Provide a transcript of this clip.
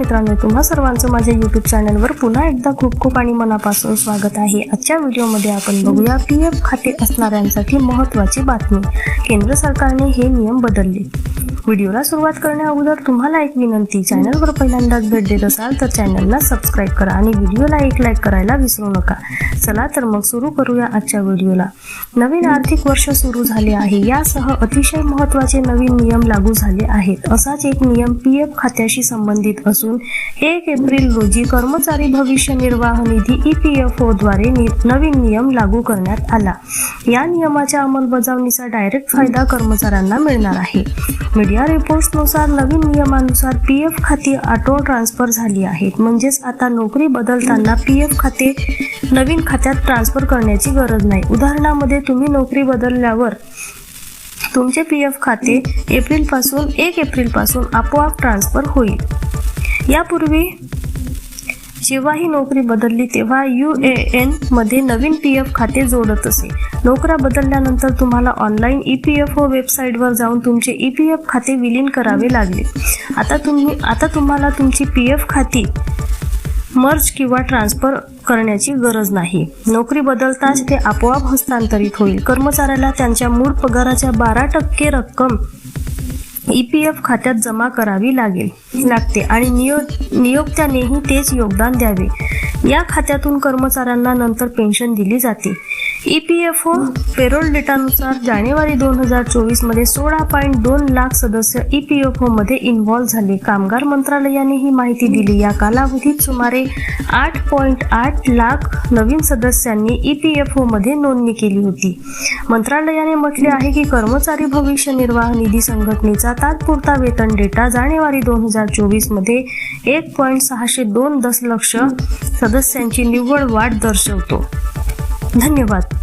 मित्रांनो तुम्हा सर्वांचं माझ्या युट्यूब चॅनलवर पुन्हा एकदा खूप खूप आणि मनापासून स्वागत आहे. आजच्या व्हिडिओमध्ये आपण बघूया पी एफ खाते असणाऱ्यांसाठी महत्त्वाची बातमी. केंद्र सरकारने हे नियम बदलले. व्हिडिओला सुरुवात करण्या अगोदर तुम्हाला एक विनंती चॅनलवर पहिल्यांदाच भेट देत असाल तर चॅनलला सबस्क्राईब करा आणि व्हिडिओला एक लाईक करायला विसरू नका. चला तर मग सुरू करूया आजच्या व्हिडिओला. नवीन आर्थिक वर्ष सुरू झाले आहे. यासह अतिशय महत्त्वाचे नवीन नियम लागू झाले आहेत. असाच एक नियम पी एफ खात्याशी संबंधित असून एक एप्रिल रोजी कर्मचारी भविष्य निर्वाह निधी ई पी एफद्वारे नवीन नियम लागू करण्यात आला. या नियमाच्या अंमलबजावणीचा डायरेक्ट फायदा कर्मचाऱ्यांना मिळणार आहे. या रिपोर्ट्सनुसार नवीन नियमानुसार पी एफ खाती ऑटो ट्रान्सफर झाली आहेत. म्हणजेच आता नोकरी बदलताना पी एफ खाते नवीन खात्यात ट्रान्सफर करण्याची गरज नाही. उदाहरणामध्ये तुम्ही नोकरी बदलल्यावर तुमचे पी एफ खाते एप्रिलपासून एक एप्रिलपासून आपोआप ट्रान्सफर होईल. यापूर्वी जेव्हा ही नोकरी बदलली तेव्हा यू ए एनमध्ये नवीन पी एफ खाते जोडत असे. नोकऱ्या बदलल्यानंतर तुम्हाला online E P F O वेबसाईटवर जाऊन तुमचे ई पी एफ खाते विलीन करावे लागले. आता तुम्ही आता तुम्हाला तुमची पी एफ खाती मर्ज किंवा ट्रान्सफर करण्याची गरज नाही. नोकरी बदलताच ते आपोआप हस्तांतरित होईल. कर्मचाऱ्याला त्यांच्या मूळ पगाराच्या बारा टक्के रक्कम ई पी एफ खात्यात जमा करावी लागेल लागते आणि नियो नियोक्त्यानेही तेच योगदान द्यावे. या खात्यातून कर्मचाऱ्यांना नंतर पेन्शन दिली जाते. E P F O payroll डेटानुसार जानेवारी दोन हजार चोवीसमध्ये सोळा पॉईंट दोन लाख सदस्य ई पी एफ ओमध्ये इन्व्हॉल्व्ह झाले. कामगार मंत्रालयाने ही माहिती दिली. या कालावधीत सुमारे आठ पॉईंट आठ लाख नवीन सदस्यांनी ई पी एफ ओमध्ये नोंदणी केली होती. मंत्रालयाने म्हटले आहे की कर्मचारी भविष्य निर्वाह निधी संघटनेचा तात्पुरता वेतन डेटा जानेवारी दोन हजार चोवीसमध्ये एक पॉईंट सहाशे दोन दशलक्ष सदस्यांची निव्वळ वाढ दर्शवतो. धन्यवाद.